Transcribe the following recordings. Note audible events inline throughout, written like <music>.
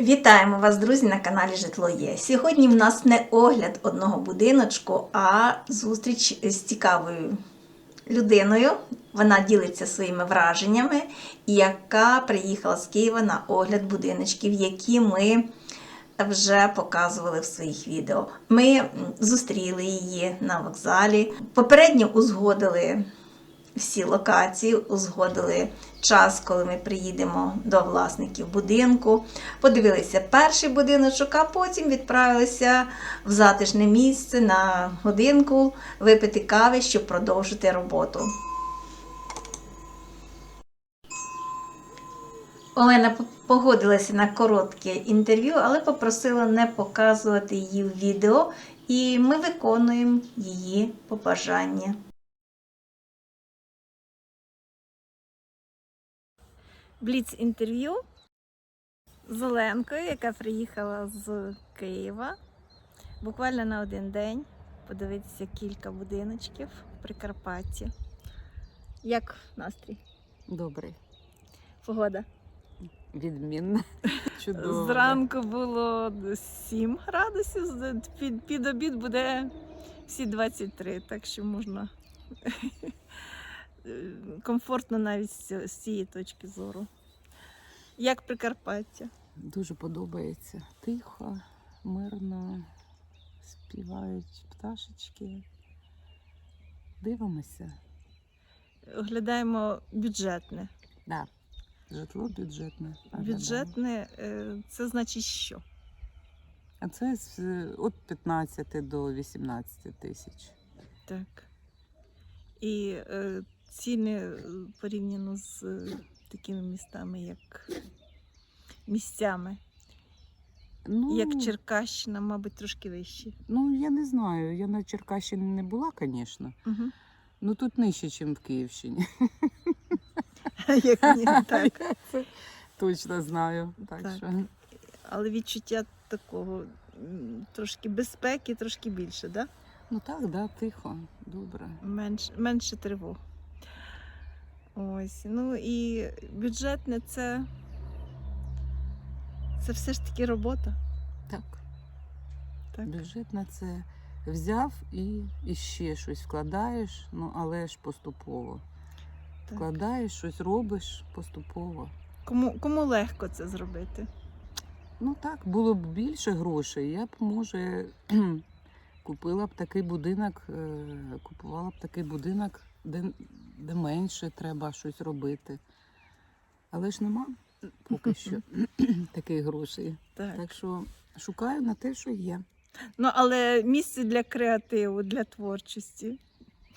Вітаємо вас, друзі, на каналі Житло Є. Сьогодні в нас не огляд одного будиночку, а зустріч з цікавою людиною. Вона ділиться своїми враженнями, яка приїхала з Києва на огляд будиночків, які ми вже показували в своїх відео. Ми зустріли її на вокзалі, попередньо узгодили всі локації, узгодили час, коли ми приїдемо до власників будинку. Подивилися перший будиночок, а потім відправилися в затишне місце на годинку випити кави, щоб продовжити роботу. Олена погодилася на коротке інтерв'ю, але попросила не показувати її в відео, і ми виконуємо її побажання. Бліц інтерв'ю з Оленкою, яка приїхала з Києва буквально на один день подивитися кілька будиночків в Прикарпатті. Як настрій? Добрий, Погода? відмінно. <laughs> Чудово. Зранку було 7 градусів, під, під обід буде всі 23, так що можна комфортно навіть з, цієї точки зору. Як Прикарпаття? Дуже подобається. Тихо, мирно, співають пташечки. Дивимося. Оглядаємо бюджетне. Да. Житло бюджетне. Бюджетне е, це значить що? А це з від 15 до 18 тисяч. Так. І е, ціни е, порівняно з е, такими містами, як місцями, Ну, як Черкащина, мабуть, трошки вищі. ну, я не знаю. Я на Черкащині не була, звісно. Угу. Ну тут нижче, ніж в Київщині. <laughs> Як ні, <laughs> так. Точно знаю. Так, Так. що Але відчуття такого трошки безпеки, трошки більше, да? ну так, да, тихо, добре. Менш, менше тривог. Ось. Ну і бюджетне це, це все ж таки робота. Так. Так. Бюджетна це взяв і, і ще щось вкладаєш, ну але ж поступово. так. Вкладаєш, щось робиш поступово. Кому, кому легко це зробити? Ну так, було б більше грошей, я б, може, купила б такий будинок, е, купувала б такий будинок, де, де менше треба щось робити. Але ж нема поки що <laughs> таких грошей. Так. Так що шукаю на те, що є. Ну, але місце для креативу, для творчості.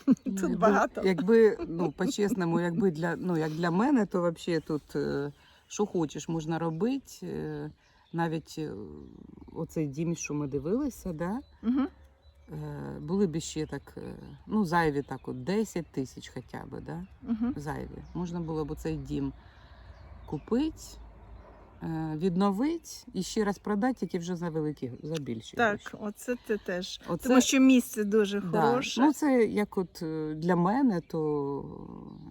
Ну, Тут якби- багато. Якби, ну, по-чесному, якби для, ну, як для мене, то взагалі тут е, що хочеш можна робити. Е, Навіть е, оцей дім, що ми дивилися, да, Угу. Е, були б ще так, е, ну, зайві так от 10 тисяч хоча б, да, Угу. зайві. Можна було б оцей дім купити, е, відновити і ще раз продати, тільки вже за великі, за більші гроші. Так, оце ти теж. Оце- Тому що місце дуже Да. хороше. Ну, це як от для мене, то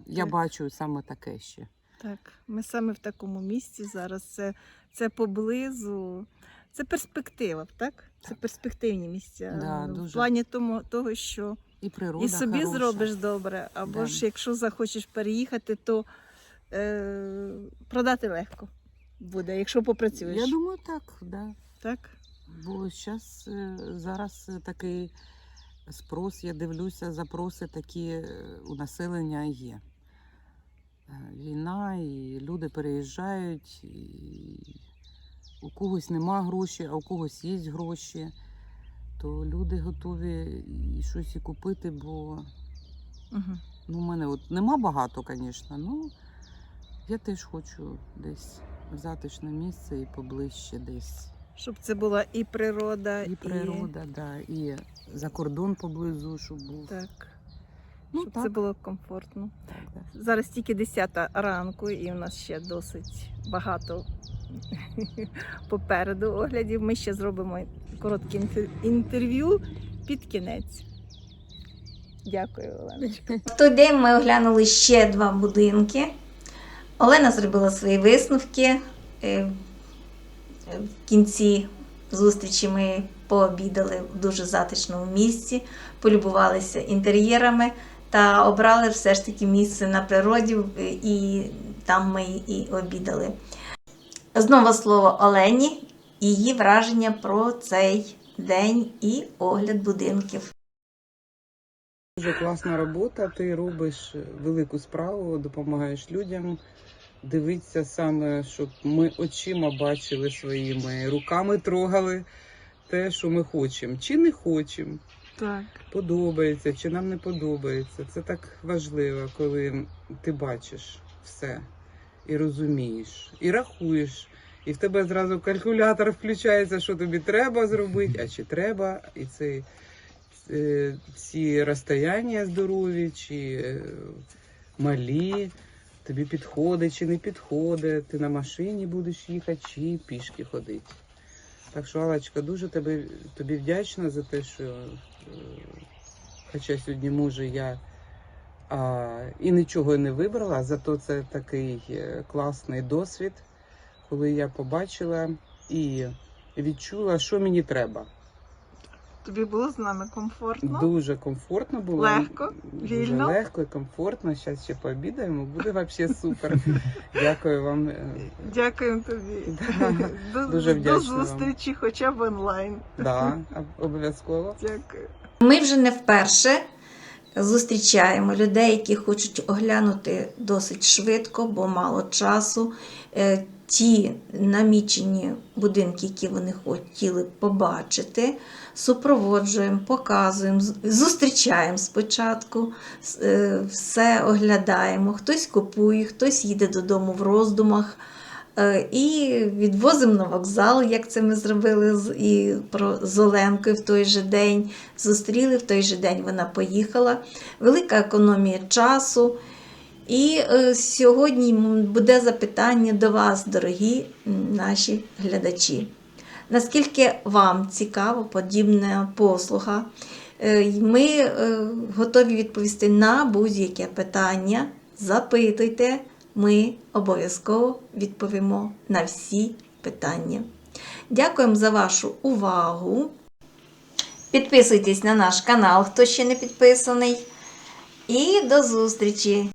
я бачу саме таке ще. Так, ми саме в такому місці зараз. Це, це поблизу. Це перспектива, так? Це Так. перспективні місця. Да, в дуже. плані тому, того, що І природа і собі хороша. зробиш добре, або Да. ж якщо захочеш переїхати, то е, продати легко буде, якщо попрацюєш. Я думаю, так, да. Так? Бо зараз зараз е, такий спрос, я дивлюся, запроси такі е, у населення є. Е, Війна, і люди переїжджають, і у когось нема грошей, а у когось є гроші. То люди готові і щось і купити, бо Угу. Ну, у мене от нема багато, звісно. Ну, я теж хочу десь в затишне місце і поближче десь. Щоб це була і природа, І природа, да, і за кордон поблизу, щоб був. Так. Ну, щоб так. це було комфортно. Так, да. Зараз тільки 10 ранку, і у нас ще досить багато <laughs> попереду оглядів. Ми ще зробимо коротке інтерв'ю під кінець. Дякую, Оленочка. В той день ми оглянули ще два будинки. Олена зробила свої висновки. Е, В кінці зустрічі ми пообідали в дуже затишному місці, полюбувалися інтер'єрами та обрали все ж таки місце на природі, і там ми і обідали. Знову слово Олені, її враження про цей день і огляд будинків. Дуже класна робота. Ти робиш велику справу, допомагаєш людям. Дивитися саме, щоб ми очима бачили своїми, руками трогали те, що ми хочемо, чи не хочемо. Так. подобається чи нам не подобається. Це так важливо, коли ти бачиш все і розумієш, і рахуєш. І в тебе зразу калькулятор включається, що тобі треба зробити, а чи треба, і це е, ці розстояння здорові, чи е, малі, тобі підходить чи не підходить, ти на машині будеш їхати, чи пішки ходити. Так що, Алечка, дуже тобі, тобі вдячна за те, що е, хоча сьогодні може я і нічого не вибрала, зато це такий е, класний досвід, коли я побачила і відчула, що мені треба. Тобі було з нами комфортно? Дуже комфортно було. Легко? Дуже легко і комфортно. Зараз ще пообідаємо, буде взагалі супер. Дякую вам. е, Дякуємо тобі. Да, <laughs> До, дуже до вдячна вам. зустрічі хоча б онлайн. Да, обов'язково. Дякую. Ми вже не вперше зустрічаємо людей, які хочуть оглянути досить швидко, бо мало часу. е, Ті намічені будинки, які вони хотіли побачити, супроводжуємо, показуємо, зустрічаємо спочатку, е, все оглядаємо. Хтось купує, хтось їде додому в роздумах. Е, І відвозимо на вокзал, як це ми зробили і з Оленкою в той же день. Зустріли в той же день вона поїхала. Велика економія часу. І е, сьогодні буде запитання до вас, дорогі наші глядачі. Наскільки вам цікава подібна послуга? Е, Ми готові відповісти на будь-яке питання. Запитуйте, ми обов'язково відповімо на всі питання. Дякуємо за вашу увагу. Підписуйтесь на наш канал, хто ще не підписаний. І до зустрічі!